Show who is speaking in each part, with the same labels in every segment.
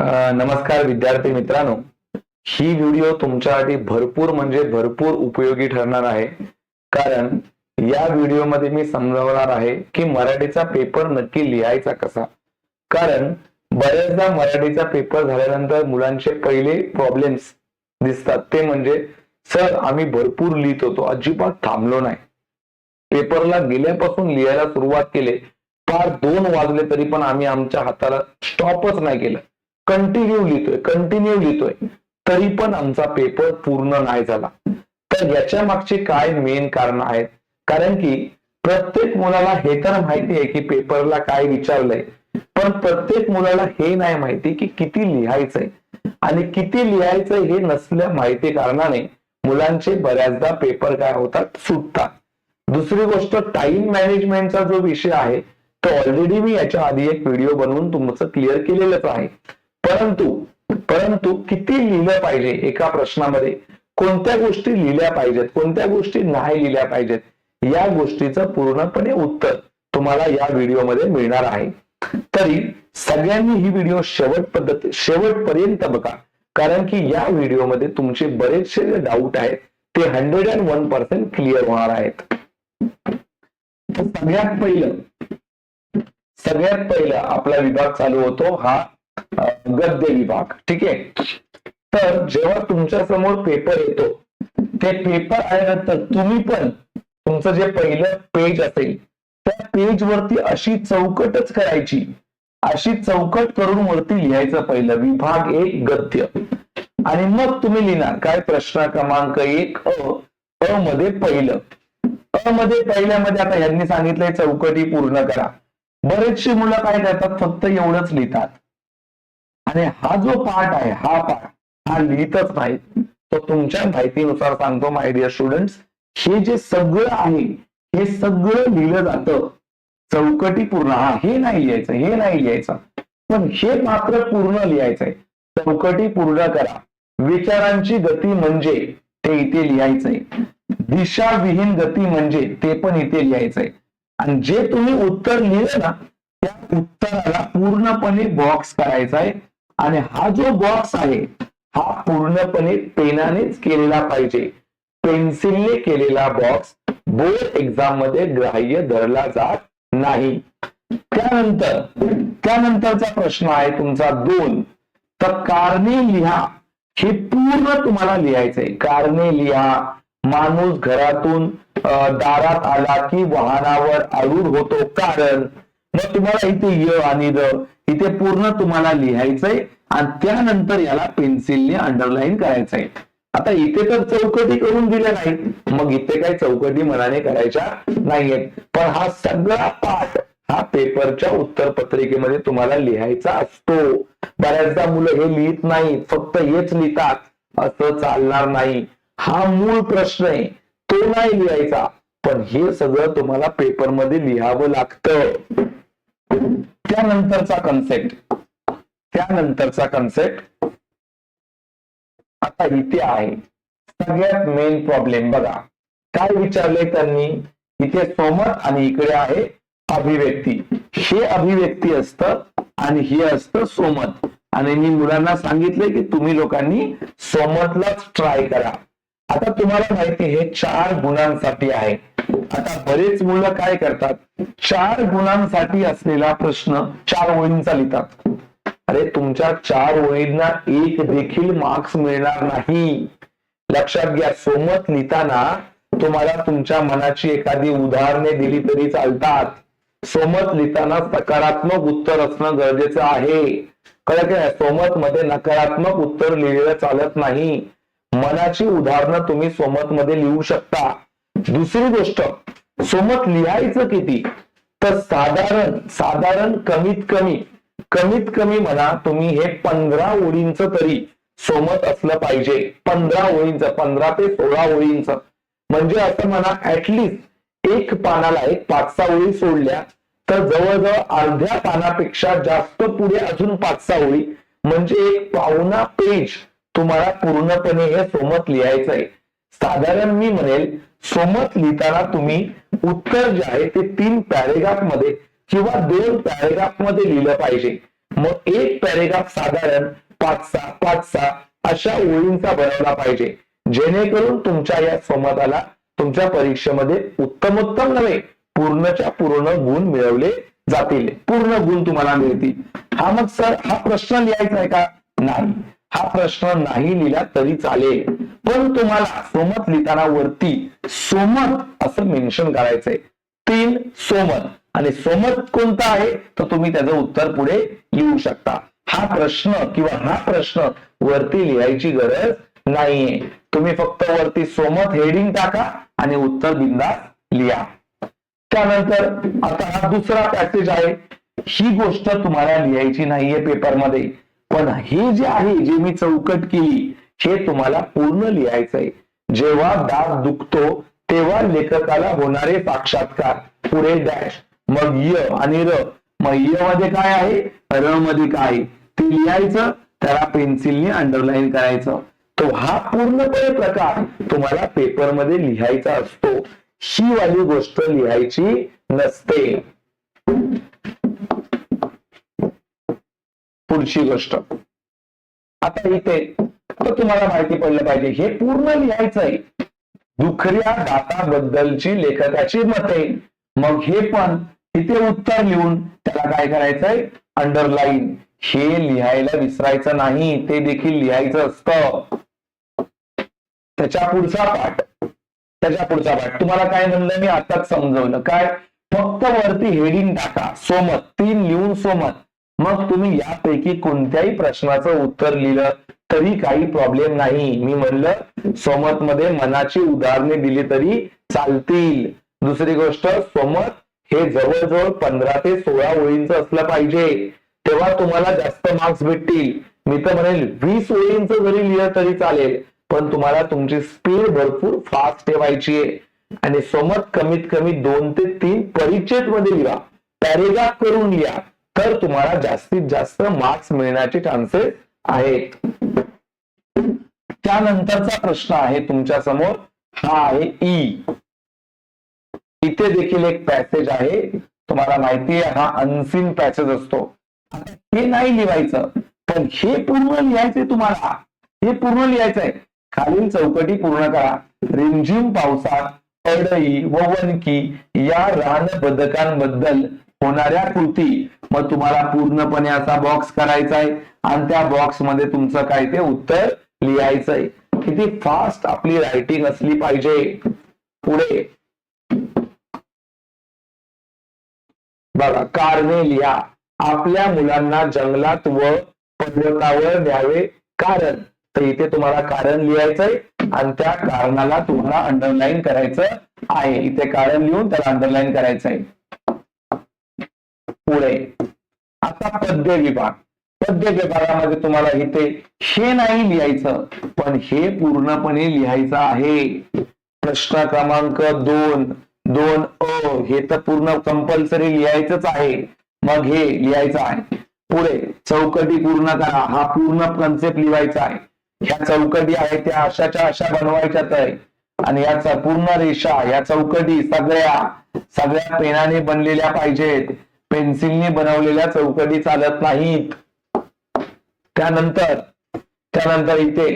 Speaker 1: नमस्कार विद्यार्थी मित्रांनो. ही व्हिडिओ तुमच्यासाठी भरपूर म्हणजे भरपूर उपयोगी ठरणार आहे. कारण या व्हिडिओमध्ये मी समजावणार आहे की मराठीचा पेपर नक्की लिहायचा कसा? कारण बऱ्याचदा मराठीचा पेपर झाल्यानंतर मुलांचे पहिले प्रॉब्लेम्स दिसतात. ते म्हणजे सर आम्ही भरपूर लिहित होतो. अजिबात थांबलो नाही. पेपरला गेल्यापासून लिहायला सुरुवात केली. फार दोन वाजले तरी पण आम्ही आमच्या हाताला स्टॉपच नाही केलं. कंटिन्यू लिहितोय कंटिन्यू लिहितोय. तरी पण आमचा पेपर पूर्ण नाही झाला. तर याच्या मागचे काय मेन कारण आहेत? कारण की प्रत्येक मुलाला हे तर माहिती आहे की पेपरला काय विचारलंय. पण प्रत्येक मुलाला हे नाही माहिती की किती लिहायचंय. आणि किती लिहायचंय हे नसल्या माहिती कारणाने मुलांचे बऱ्याचदा पेपर काय होतात? सुटतात. दुसरी गोष्ट टाइम मॅनेजमेंटचा जो विषय आहे तो ऑलरेडी मी याच्या आधी एक व्हिडिओ बनवून तुमचं क्लिअर केलेलंच आहे. परंतु परंतु किती लिहिलं पाहिजे एका प्रश्नामध्ये? कोणत्या गोष्टी लिहिल्या पाहिजेत? कोणत्या गोष्टी नाही लिहिल्या पाहिजेत? या गोष्टीचं पूर्णपणे उत्तर तुम्हाला या व्हिडिओमध्ये मिळणार आहे. तरी सगळ्यांनी ही व्हिडिओ शेवट पद्धत शेवटपर्यंत बघा. कारण की या व्हिडिओमध्ये तुमचे बरेचसे जे डाऊट आहेत ते hundred and one percent clear होणार आहेत. सगळ्यात पहिलं सगळ्यात पहिलं आपला विभाग चालू होतो हा गद्य विभाग ठीक आहे? तर जेव्हा तुमच्यासमोर पेपर येतो ते पेपर आल्यानंतर तुम्ही पण तुमचं जे पहिलं पेज असेल त्या पेज वरती अशी चौकटच करायची. अशी चौकट करून वरती लिहायचं पहिलं विभाग एक गद्य. आणि मग तुम्ही लिहिणार काय? प्रश्न क्रमांक एक अ अ मध्ये पहिलं. अ मध्ये पहिल्यामध्ये आता यांनी सांगितलंय चौकटी पूर्ण करा. बरेचशी मुलं काय करतात फक्त एवढंच लिहितात. आणि हा जो पाठ आहे हा पाठ हा लिहितच नाही तो तुमच्या माहितीनुसार सांगतो माय डिअर स्टुडंट हे जे सगळं आहे हे सगळं लिहिलं जातं. चौकटी पूर्ण हा हे नाही लिहायचं हे नाही लिहायचं. पण हे मात्र पूर्ण लिहायचंय. चौकटी पूर्ण करा. विचारांची गती म्हणजे ते इथे लिहायचंय. दिशाविहीन गती म्हणजे ते पण इथे लिहायचंय. आणि जे तुम्ही उत्तर लिहिलं ना त्या उत्तराला पूर्णपणे बॉक्स करायचा आहे आणि हा जो बॉक्स आहे हा पूर्णपणे पेनानेच केलेला पाहिजे. पेन्सिलने केलेला बॉक्स बोर्ड एक्झाममध्ये ग्राह्य धरला जात नाही. त्यानंतर त्यानंतरचा प्रश्न आहे तुमचा दोन. तर कारणे लिहा. हे पूर्ण तुम्हाला लिहायचंय. कारणे लिहा. माणूस घरातून दारात आला की वाहनावर आरूढ होतो. कारण मग तुम्हाला इथे य आणि द इथे पूर्ण तुम्हाला लिहायचंय आणि त्यानंतर याला पेन्सिलने अंडरलाईन करायचंय. आता इथे तर चौकटी करून दिल्या नाहीत. मग इथे काय चौकटी मनाने करायच्या नाहीयेत. पण हा सगळा पाठ हा पेपरच्या उत्तर पत्रिकेमध्ये तुम्हाला लिहायचा असतो. बऱ्याचदा मुलं हे लिहित नाहीत. फक्त हेच लिहितात. असं चालणार नाही. हा मूळ प्रश्न आहे. तो नाही लिहायचा. पण हे सगळं तुम्हाला पेपरमध्ये लिहावं लागतं. त्यानंतरचा कन्सेप्ट त्यानंतरचा कन्सेप्ट आता इथे आहे. सगळ्यात मेन प्रॉब्लेम बघा. काय विचारले त्यांनी? इथे सोमत आणि इकडे आहे अभिव्यक्ती. हे अभिव्यक्ती असतं आणि हे असतं सोमत. आणि मी मुलांना सांगितले की तुम्ही लोकांनी सोमतलाच ट्राय करा. आता तुम्हाला माहिती हे चार गुणांसाठी आहे. आता बरेच मुलं काय करतात? चार गुणांसाठी असलेला प्रश्न चार ओळींचा लिहितात. अरे तुमच्या चार ओळींना एक देखील मार्क्स मिळणार नाही. लक्षात घ्या सोमत लिहिताना तुम्हाला तुमच्या मनाची एखादी उदाहरणे दिली तरी चालतात. सोमत लिहिताना सकारात्मक उत्तर असणं गरजेचं आहे. कळत काय सोमत मध्ये नकारात्मक उत्तर लिहिलेलं चालत नाही. मनाची उदाहरणं तुम्ही सोमत मध्ये लिहू शकता. दुसरी गोष्ट सोमत लिहायचं किती? तर साधारण साधारण कमीत कमी कमीत कमी म्हणा तुम्ही हे पंधरा ओळींचं तरी सोमत असलं पाहिजे. पंधरा ओळींचं पंधरा ते सोळा ओळींचं. म्हणजे असं म्हणा ऍटलिस्ट एक पानाला एक पाच सहा ओळी सोडल्या तर जवळजवळ अर्ध्या पानापेक्षा जास्त पुढे अजून पाच सहा ओळी. म्हणजे एक पावना पेज. तुम्हाला पूर्णपणे हे सोमत लिहायचं आहे साधारण मी म्हणेल सोमत लिहिताना तुम्ही उत्तर जे आहे ते तीन पॅरेग्राफमध्ये किंवा दोन पॅरेग्राफमध्ये लिहिलं पाहिजे. मग एक पॅरेग्राफ साधारण पाच सहा पाच सहा अशा ओळींचा बनवला पाहिजे. जेणेकरून तुमच्या या स्वमताला तुमच्या परीक्षेमध्ये उत्तमोत्तम नव्हे पूर्णच्या पूर्ण गुण मिळवले जातील. पूर्ण गुण तुम्हाला मिळतील. हा मग सर हा प्रश्न लिहायचा आहे का? नाही. हा प्रश्न नाही लिहिला तरी चालेल. पण तुम्हाला सोमत लिहिताना वरती सोमत असं मेन्शन करायचंय. तीन सोमत. आणि सोमत कोणता आहे? तर तुम्ही त्याचं उत्तर पुढे लिहू शकता. हा प्रश्न किंवा हा प्रश्न वरती लिहायची गरज नाहीये. तुम्ही फक्त वरती सोमत हेडिंग टाका आणि उत्तर बिंदास लिहा. त्यानंतर आता हा दुसरा पॅसेज आहे. ही गोष्ट तुम्हाला लिहायची नाहीये पेपरमध्ये पण ही जी आहे जी मी चौकट केली हे तुम्हाला पूर्ण लिहायचंय. जेव्हा दात दुखतो तेव्हा लेखकाला होणारे साक्षात्कार पुढे डॅश मग य आणि र. मग य मध्ये काय आहे? र मध्ये काय? आहे? ते लिहायचं त्याला पेन्सिलने अंडरलाईन करायचं. तो हा पूर्णपणे प्रकार तुम्हाला पेपरमध्ये लिहायचा असतो. ही वाली गोष्ट लिहायची नसते. पुढची गोष्ट. आता इथे तुम्हाला माहिती पडलं पाहिजे हे पूर्ण लिहायचंय. दुखऱ्या दाताबद्दलची लेखकाची मते. मग हे पण इथे उत्तर लिहून त्याला काय करायचंय? अंडरलाईन हे लिहायला विसरायचं नाही ते देखील लिहायचं असतं. त्याच्या पुढचा पाठ. त्याच्या पुढचा पाठ. तुम्हाला काय म्हणलं? मी आताच समजवलं. काय? फक्त वरती हेडिंग टाका. सोमत. तीन लिहून सोमत. मग तुम्ही यापैकी कोणत्याही प्रश्नाचं उत्तर लिहिलं तरी काही प्रॉब्लेम नाही. मी म्हणलं सोमत मध्ये मनाची उदाहरणे दिली तरी चालतील. दुसरी गोष्ट सोमत हे जवळजवळ पंधरा ते सोळा ओळींचं असलं पाहिजे. तेव्हा तुम्हाला जास्त मार्क्स भेटतील. मी तर म्हणेल वीस ओळींचं जरी लिहिलं तरी चालेल पण तुम्हाला तुमची स्पीड भरपूर फास्ट ठेवायची आहे. आणि सोमत कमीत कमी दोन ते तीन परिच्छेदमध्ये लिहा. पॅरेग्राफ करून लिहा. तर तुम्हाला जास्तीत जास्त मार्क्स मिळण्याचे चान्सेस आहेत. त्यानंतरचा प्रश्न आहे तुमच्यासमोर. हा आहे ई इथे देखील एक पॅसेज आहे. तुम्हाला माहिती आहे हा अनसीन पॅसेज असतो. हे नाही लिहायचं. पण हे पूर्ण लिहायचंय तुम्हाला. हे पूर्ण लिहायचंय. खालील चौकटी पूर्ण करा. रिमझिम पावसात अडई व वनकी या रान बदकांबद्दल होणाऱ्या कृती मग तुम्हाला पूर्णपणे असा बॉक्स करायचा आहे आणि त्या बॉक्समध्ये तुमचं काय ते उत्तर लिहायचंय. किती फास्ट आपली रायटिंग असली पाहिजे. पुढे. बघा कारणे लिहा. आपल्या मुलांना जंगलात व पर्वतावर द्यावे कारण. तर इथे तुम्हाला कारण लिहायचंय. आणि त्या कारणाला तुम्हाला अंडरलाईन करायचं आहे. इथे कारण लिहून त्याला अंडरलाईन करायचंय. पुढे. आता पद्य विभाग. पद्य विभागामध्ये तुम्हाला इथे हे नाही लिहायचं पण हे पूर्णपणे लिहायचं आहे. प्रश्न क्रमांक दोन दोन अ हे तर पूर्ण कंपल्सरी लिहायचंच आहे. मग हे लिहायचं आहे. पुढे चौकटी पूर्ण करा. हा पूर्ण कन्सेप्ट लिहायचा आहे. ह्या चौकटी आहेत त्या अशाच्या अशा बनवायच्याच आहे. आणि याचा पूर्ण रेषा या चौकटी सगळ्या सगळ्या पेनाने बनलेल्या पाहिजेत. पेन्सिलने बनवलेल्या चौकटी चालत नाहीत. त्यानंतर त्यानंतर इथे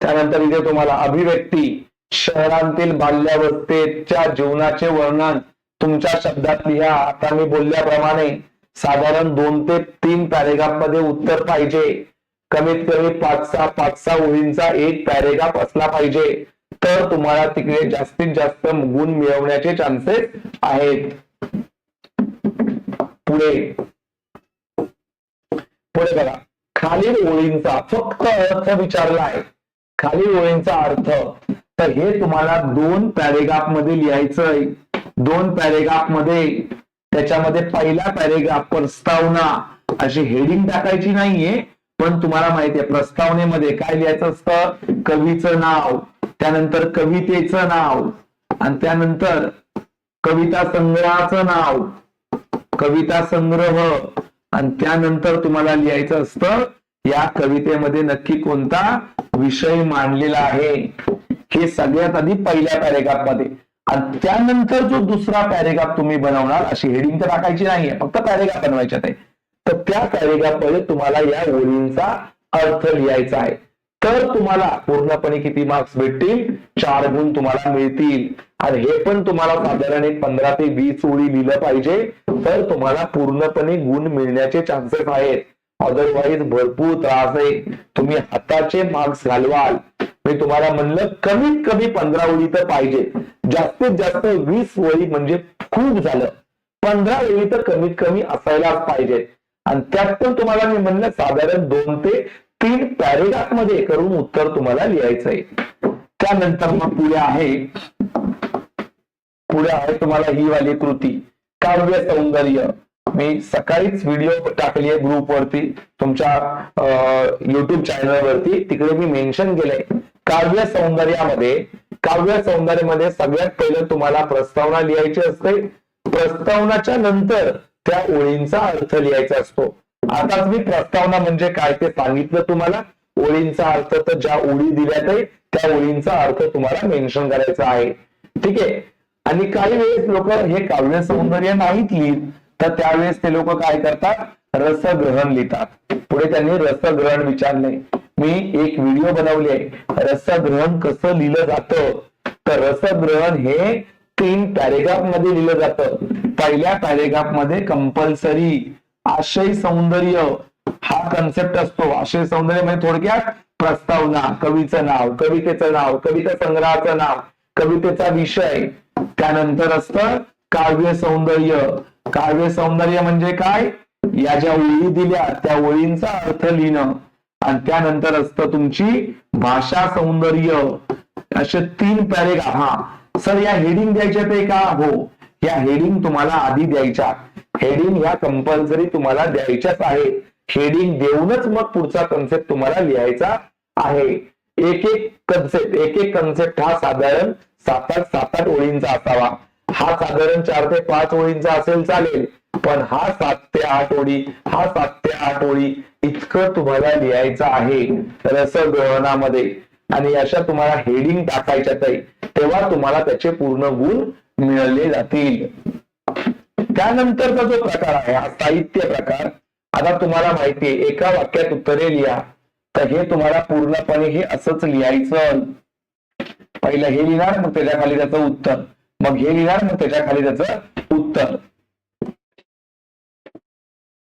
Speaker 1: त्यानंतर इथे तुम्हाला अभिव्यक्ती शहरांतील बाल्यावस्थेच्या जीवनाचे वर्णन तुमच्या शब्दात लिहा. आता मी बोलल्याप्रमाणे साधारण दोन ते तीन पॅरेग्राफमध्ये उत्तर पाहिजे. कमीत कमी पाच सहा पाच सहा ओळींचा एक पॅरेग्राफ असला पाहिजे. तर तुम्हाला तिकडे जास्तीत जास्त गुण मिळवण्याचे चान्सेस आहेत. पुढे. पुढे बघा. खालील ओळींचा फक्त अर्थ विचारला आहे. खालील ओळींचा अर्थ. तर हे तुम्हाला दोन पॅरेग्राफमध्ये लिहायचंय दोन पॅरेग्राफमध्ये. त्याच्यामध्ये पहिला पॅरेग्राफ प्रस्तावना. अशी हेडिंग टाकायची नाहीये पण तुम्हाला माहितीये प्रस्तावनेमध्ये काय लिहायचं असतं? कवीचं नाव. त्यानंतर कवितेचं नाव. आणि त्यानंतर कविता संग्रहाचं नाव. कविता संग्रह आणि त्यानंतर तुम्हाला लिहायचं असतं या कवितेमध्ये नक्की कोणता विषय मांडलेला आहे? हे सगळ्यात आधी पहिल्या पॅरेग्राफमध्ये आणि त्यानंतर जो दुसरा पॅरेग्राफ तुम्ही बनवणार अशी हेडिंग तर टाकायची नाहीये फक्त पॅरेग्राफ बनवायच्यात आहे. तर त्या पॅरेग्राफमध्ये तुम्हाला या ओळींचा अर्थ लिहायचा आहे. तर तुम्हाला पूर्णपणे किती मार्क्स भेटतील? चार गुण तुम्हाला मिळतील. आणि हे पण तुम्हाला साधारण एक पंधरा ते वीस ओळी लिहिलं पाहिजे. तर तुम्हाला पूर्णपणे गुण मिळण्याचे चान्सेस आहेत. अदरवाईज भरपूर त्रास आहे. तुम्ही हाताचे मार्क्स घालवाल. मी तुम्हाला म्हणलं कमीत कमी पंधरा ओळी तर पाहिजे. जास्तीत जास्त वीस ओळी म्हणजे खूप झालं. पंधरा ओळी तर कमीत कमी असायलाच पाहिजेत आणि त्यात पण तुम्हाला मी म्हणलं साधारण दोन ते तीन पॅरेग्राफमध्ये करून उत्तर तुम्हाला लिहायचं आहे त्यानंतर मग पुढे आहे. पुढे आहे तुम्हाला ही वाली कृती. काव्य सौंदर्य. मी सकाळीच व्हिडिओ टाकली आहे ग्रुप वरती. तुमच्या युट्यूब चॅनलवरती तिकडे मी मेन्शन केलंय. काव्य सौंदर्यामध्ये काव्य सौंदर्यामध्ये सगळ्यात पहिलं तुम्हाला प्रस्तावना लिहायची असते. प्रस्तावनाच्या नंतर त्या ओळींचा अर्थ लिहायचा असतो. आताच मी प्रस्तावना म्हणजे काय ते सांगितलं तुम्हाला. ओळींचा अर्थ तर ज्या ओळी दिल्यात आहे त्या ओळींचा अर्थ तुम्हाला मेन्शन करायचा आहे. ठीक आहे? आणि काही वेळेस लोक हे काव्य सौंदर्य नाहीत लिहित तर त्यावेळेस ते लोक काय करतात? रसग्रहण लिहितात. पुढे त्यांनी रसग्रहण विचारले. मी एक व्हिडिओ बनवली आहे. रसग्रहण कसं लिहिलं जातं? तर रसग्रहण हे तीन पॅरेग्राफमध्ये लिहिलं जातं. पहिल्या पॅरेग्राफमध्ये कंपल्सरी आशय सौंदर्य हा कन्सेप्ट असतो. आशय सौंदर्य म्हणजे थोडक्यात प्रस्तावना कवीचं नाव कवितेचं नाव कविता संग्रहाचं नाव कवितेचा विषय त्यानंतर असतं काव्य सौंदर्य. काव्य सौंदर्य म्हणजे काय? या ज्या ओळी दिल्या त्या ओळींचा अर्थ लिहिणं. आणि त्यानंतर असतं तुमची भाषा सौंदर्य. असे तीन पॅरेग्राफ हा. सर या हेडिंग द्यायच्या ते का? हो. या हेडिंग तुम्हाला आधी द्यायच्या. हेडिंग ह्या कंपल्सरी तुम्हाला द्यायच्याच आहे. हेडिंग देऊनच मग पुढचा कन्सेप्ट तुम्हाला लिहायचा आहे. एक एक कन्सेप्ट एक एक कन्सेप्ट हा साधारण सात आठ सात आठ ओळींचा असावा. हा साधारण चार ते पाच ओळींचा असेल चालेल पण हा सात ते आठ ओळी हा सात ते आठ ओळी इतकं तुम्हाला लिहायचं आहे रसग्रहणामध्ये आणि अशा तुम्हाला हेडिंग टाकायच्यात आहे तेव्हा तुम्हाला त्याचे पूर्ण गुण मिळवले जातील. त्यानंतरचा जो प्रकार आहे हा साहित्य प्रकार आता तुम्हाला माहितीये एका वाक्यात उत्तरे लिहा. तर हे तुम्हाला पूर्णपणे हे असंच लिहायचं. पहिलं हे लिहिणार मग त्याच्याखाली त्याचं उत्तर. मग हे लिहिणार मग त्याच्याखाली त्याचं उत्तर.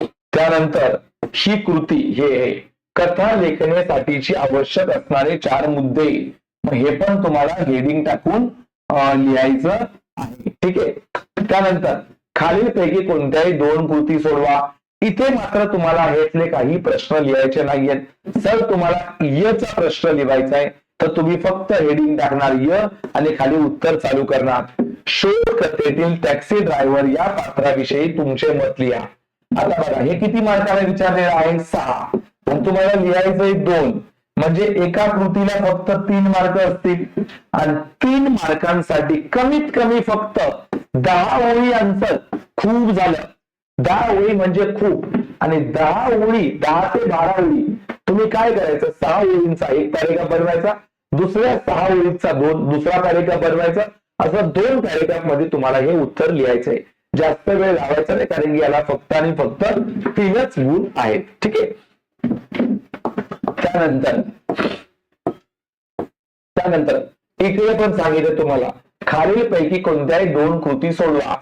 Speaker 1: त्यानंतर ही कृती हे कथा लेखण्यासाठीची आवश्यक असणारे चार मुद्दे. मग हे पण तुम्हाला हेडिंग टाकून लिहायचं आहे. ठीक आहे? त्यानंतर खालीलपैकी कोणत्याही दोन कृती सोडवा. इथे मात्र तुम्हाला ह्यातले काही प्रश्न लिहायचे नाहीयेत. जर तुम्हाला यचा प्रश्न लिहायचा आहे तर तुम्ही फक्त हेडिंग टाकणार य आणि खाली उत्तर चालू करणार. शोध कथेतील टॅक्सी ड्रायव्हर या पात्राविषयी तुमचे मत लिहा. आता बघा हे किती मार्काने विचारलेलं आहे? सहा. आणि तुम्हाला लिहायचंय दोन. म्हणजे एका कृतीला फक्त तीन मार्क असतील. आणि तीन मार्कांसाठी कमीत कमी फक्त दहा ओळी आन्सर खूप झालं. दहा ओळी म्हणजे खूप. आणि दहा ओळी दहा ते बारा ओळी तुम्ही काय करायचं? सहा ओळींचा एक तारिका बनवायचा दुसऱ्या सहा ओळीचा दोन दुसरा तारिका बनवायचा. असं दोन पॅरेग्राफ तुम्हाला हे उत्तर लिहायचंय. जास्त वेळ लावायचा नाही कारण की याला फक्त आणि फक्त तीनच गुण आहेत. ठीक आहे? त्यानंतर त्यानंतर इकडे पण सांगितलं तुम्हाला खालील पैकी कोणत्याही दोन कृती सोडवा.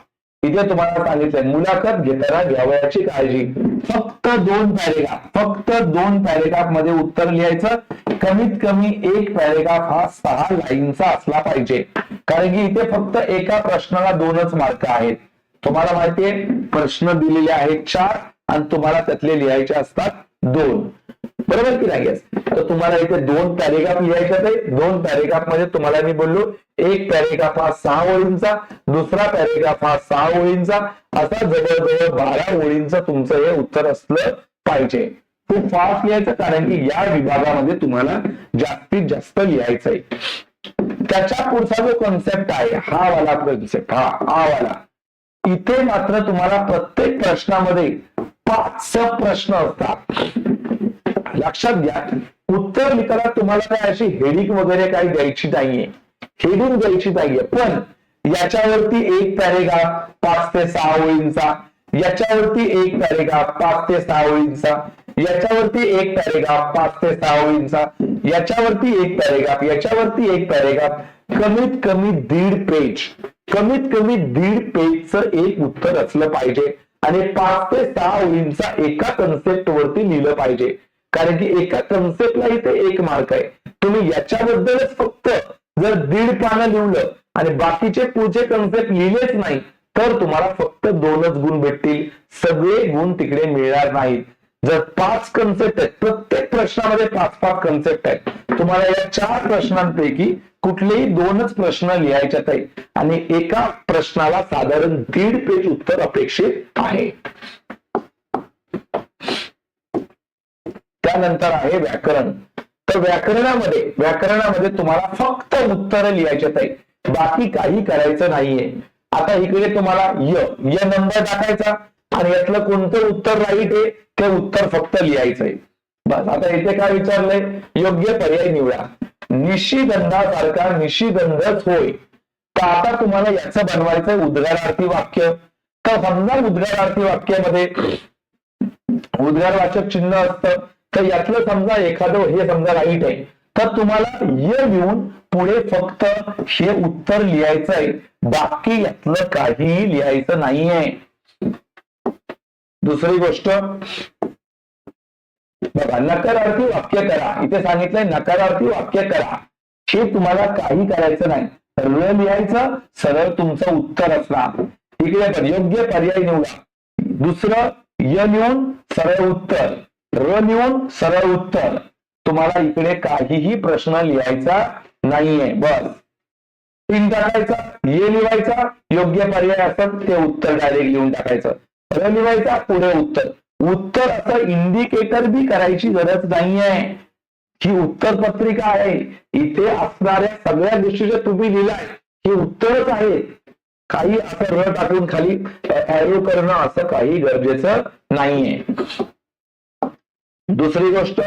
Speaker 1: इथे तुम्हाला सांगितलंय मुलाखत घेताना घ्यावयाची काळजी. फक्त दोन पॅरेग्राफ फक्त दोन पॅरेग्राफमध्ये उत्तर लिहायचं. कमीत कमी एक पॅरेग्राफ हा सहा लाईनचा असला पाहिजे. कारण की इथे फक्त एका प्रश्नाला दोनच मार्क आहेत. तुम्हाला माहितीये प्रश्न दिलेले आहेत चार आणि तुम्हाला त्यातले लिहायचे असतात दोन. बरोबर की नाही? तर तुम्हाला इथे दोन पॅरेग्राफ लिहायचे आहे दोन पॅरेग्राफमध्ये तुम्हाला मी बोललो एक पॅरेग्राफ हा सहा ओळींचा दुसरा पॅरेग्राफ हा सहा ओळींचा असा जवळजवळ बारा ओळींचं तुमचं हे उत्तर असलं पाहिजे. खूप फास्ट लिहायचं कारण की या विभागामध्ये तुम्हाला जास्तीत जास्त लिहायचंय त्याच्या पुढचा जो कॉन्सेप्ट आहे हा वाला कॉन्सेप्ट हा हा वाला. इथे मात्र तुम्हाला प्रत्येक प्रश्नामध्ये पाच प्रश्न असतात. लक्षात घ्या उत्तर लिहिताना तुम्हाला काय अशी हेडिंग वगैरे काही द्यायची नाहीये. हेडिंग द्यायची नाहीये. पण याच्यावरती एक पॅरेग्राफ पाच ते सहा ओळींचा याच्यावरती एक पॅरेग्राफ पाच ते सहा ओळींचा याच्यावरती एक पॅरेग्राफ पाच ते सहा ओळींचा याच्यावरती एक पॅरेग्राफ याच्यावरती एक पॅरेग्राफ कमीत कमी दीड पेज कमीत कमी दीड पेजचं एक उत्तर असलं पाहिजे. आणि पाच ते सहा ओळींचा एका कन्सेप्ट वरती लिहिलं पाहिजे. कारण की एका कन्सेप्टला इथे एक मार्क आहे. तुम्ही याच्याबद्दलच फक्त जर दीड पानं लिहिलं आणि बाकीचे पुढचे कन्सेप्ट लिहिलेच नाही तर तुम्हाला फक्त दोनच गुण भेटतील. सगळे गुण तिकडे मिळणार नाहीत. जर पाच कन्सेप्ट आहेत प्रत्येक प्रश्नामध्ये पाच पाच कन्सेप्ट आहेत. तुम्हाला या चार प्रश्नांपैकी कुठलेही दोनच प्रश्न लिहायच्यात आहे आणि एका प्रश्नाला साधारण दीड पेज उत्तर अपेक्षित आहे. त्यानंतर आहे व्याकरण. तर व्याकरणामध्ये व्याकरणामध्ये तुम्हाला फक्त उत्तर लिहायचे आहे बाकी काही करायचं नाहीये. आता इकडे तुम्हाला य य नंबर टाकायचा आणि यातलं कोणतं उत्तर राईट आहे ते उत्तर फक्त लिहायचंय. बस आता इथे काय विचारलंय? योग्य पर्याय निवडा. निशिगंधासारखा निशिगंधच होय. तर आता तुम्हाला याचं बनवायचंय उद्गारार्थी वाक्य. तर समजा उद्गारार्थी वाक्यामध्ये उद्गारवाचक चिन्ह असतं. तर यातलं समजा एखादं हे समजा राईट आहे तर तुम्हाला य लिहून पुढे फक्त हे उत्तर लिहायचं आहे बाकी यातलं काहीही लिहायचं नाहीये. दुसरी गोष्ट बघा नकारार्थी वाक्य करा. इथे सांगितलंय नकारार्थी वाक्य करा. हे तुम्हाला काही करायचं नाही. सरळ लिहायचं सरळ तुमचं उत्तर असणार. इकडे पण योग्य पर्याय निवडा. दुसरं य लिहून सरळ उत्तर. र लिहून सरळ उत्तर. तुम्हाला इकडे काहीही प्रश्न लिहायचा नाहीये. बस. तीन टाकायचा. ये लिहायचा. योग्य पर्याय असत ते उत्तर डायरेक्ट लिहून टाकायचं. र लिहायचा. पुढे उत्तर. उत्तर असं इंडिकेटर बी करायची गरज नाहीये. ही उत्तर पत्रिका आहे. इथे असणाऱ्या सगळ्या गोष्टी तुम्ही लिहिलाय हे उत्तरच आहे काही असं र टाकून खाली एरो करणं असं काही गरजेचं नाहीये. दुसरी गोष्ट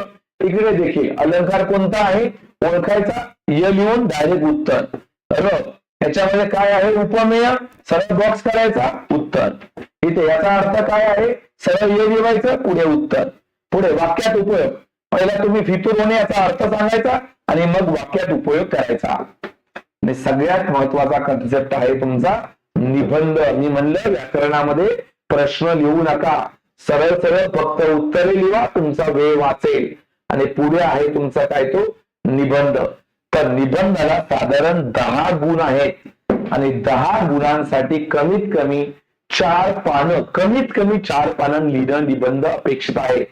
Speaker 1: इकडे देखील अलंकार कोणता आहे? ओळखायचा य लिहून डायरेक्ट उत्तर. र याच्यामध्ये काय आहे? उपमेय सरळ बॉक्स करायचा उत्तर. इथे याचा अर्थ काय आहे? सरळ य लिहायचं पुढे उत्तर. पुढे वाक्यात उपयोग. पहिला तुम्ही फितूर होणे याचा अर्थ सांगायचा आणि मग वाक्यात उपयोग करायचा. आणि सगळ्यात महत्त्वाचा कन्सेप्ट आहे तुमचा निबंध. मी म्हणलं व्याकरणामध्ये प्रश्न लिहू नका. सरळ सरळ फक्त उत्तरे लिहा तुमचा वेळ वाचेल. आणि पुढे आहे तुमचा काय तो? निबंध. तर निबंधाला साधारण दहा गुण आहेत. आणि दहा गुणांसाठी कमीत कमी चार पानं कमीत कमी चार पानं लिहिणं निबंध अपेक्षित आहे.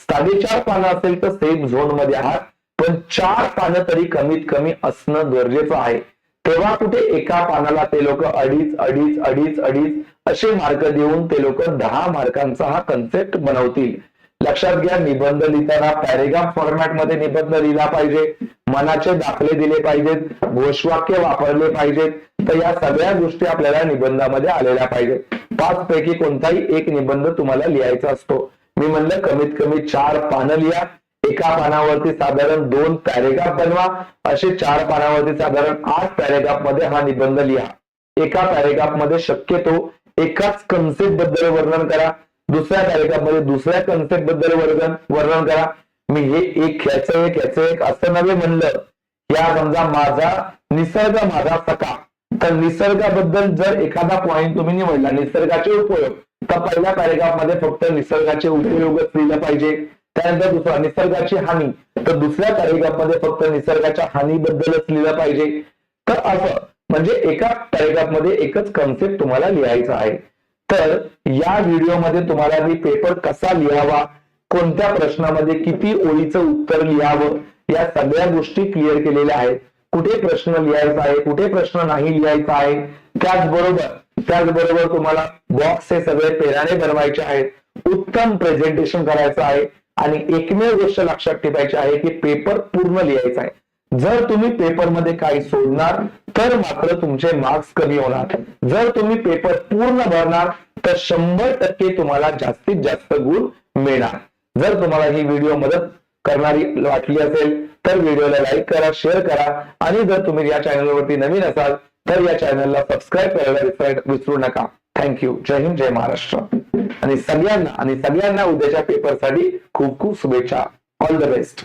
Speaker 1: साडेचार पानं असेल तर सेफ झोनमध्ये आहात पण चार पानं तरी कमीत कमी असणं गरजेचं आहे. तेव्हा कुठे एका पानाला ते लोक अडीच अडीच अडीच अडीच असे मार्क देऊन ते लोक दहा मार्कांचा हा कन्सेप्ट बनवतील. लक्षात घ्या निबंध लिहिताना पॅरेग्राफ फॉर्मॅटमध्ये निबंध लिहिला पाहिजे. मनाचे दाखले दिले पाहिजेत. घोषवाक्य वापरले पाहिजेत. तर या सगळ्या गोष्टी आपल्याला निबंधामध्ये आलेल्या पाहिजेत. पाच पैकी कोणताही एक निबंध तुम्हाला लिहायचा असतो. मी म्हणलं कमीत कमी चार पानं लिहा. एका पानावरती साधारण दोन पॅरेग्राफ बनवा. असे चार पानावरती साधारण आठ पॅरेग्राफमध्ये हा निबंध लिहा. एका पॅरेग्राफमध्ये शक्यतो एकाच कन्सेप्टबद्दल वर्णन करा. दुसऱ्या पॅरेग्राफमध्ये दुसऱ्या कन्सेप्टबद्दल वर्णन वर्णन करा. मी हे एक ह्याचं एक ह्याचं एक असं नव्हे म्हणलं. या समजा माझा निसर्ग माझा सका तर निसर्गाबद्दल जर एखादा पॉइंट तुम्ही निवडला निसर्गाचे उपयोग तर पहिल्या पॅरेग्राफमध्ये फक्त निसर्गाचे उपयोगच लिहिलं पाहिजे. त्यानंतर दुसरा निसर्गाची हानी. तर दुसऱ्या पॅरेग्राफमध्ये फक्त निसर्गाच्या हानीबद्दलच लिहिलं पाहिजे. तर असं म्हणजे एका पॅरेग्राफमध्ये एकच कन्सेप्ट तुम्हाला लिहायचा आहे. तर या व्हिडिओमध्ये तुम्हाला मी पेपर कसा लिहावा कोणत्या प्रश्नामध्ये किती ओळीचं उत्तर लिहावं या सगळ्या गोष्टी क्लिअर केलेल्या आहेत. कुठे प्रश्न लिहायचा आहे कुठे प्रश्न नाही लिहायचा आहे त्याचबरोबर त्याचबरोबर तुम्हाला बॉक्स हे सगळे पेराने बनवायचे आहेत. उत्तम प्रेझेंटेशन करायचं आहे. आणि एकमेव गोष्ट लक्षात ठेवायची आहे की पेपर पूर्ण लिहायचा आहे. जर तुम्ही पेपरमध्ये काही सोडणार तर मात्र तुमचे मार्क्स कमी होणार. जर तुम्ही पेपर पूर्ण भरणार तर शंभर टक्के तुम्हाला जास्तीत जास्त गुण मिळणार. जर तुम्हाला ही व्हिडिओ मदत करणारी वाटली असेल तर व्हिडिओला लाईक करा शेअर करा. आणि जर तुम्ही या चॅनलवरती नवीन असाल तर या चॅनलला सबस्क्राईब करायला विसरू नका. थँक्यू जय हिंद जय महाराष्ट्र. आणि सगळ्यांना आणि सगळ्यांना उद्याच्या पेपरसाठी खूप खूप शुभेच्छा. All the best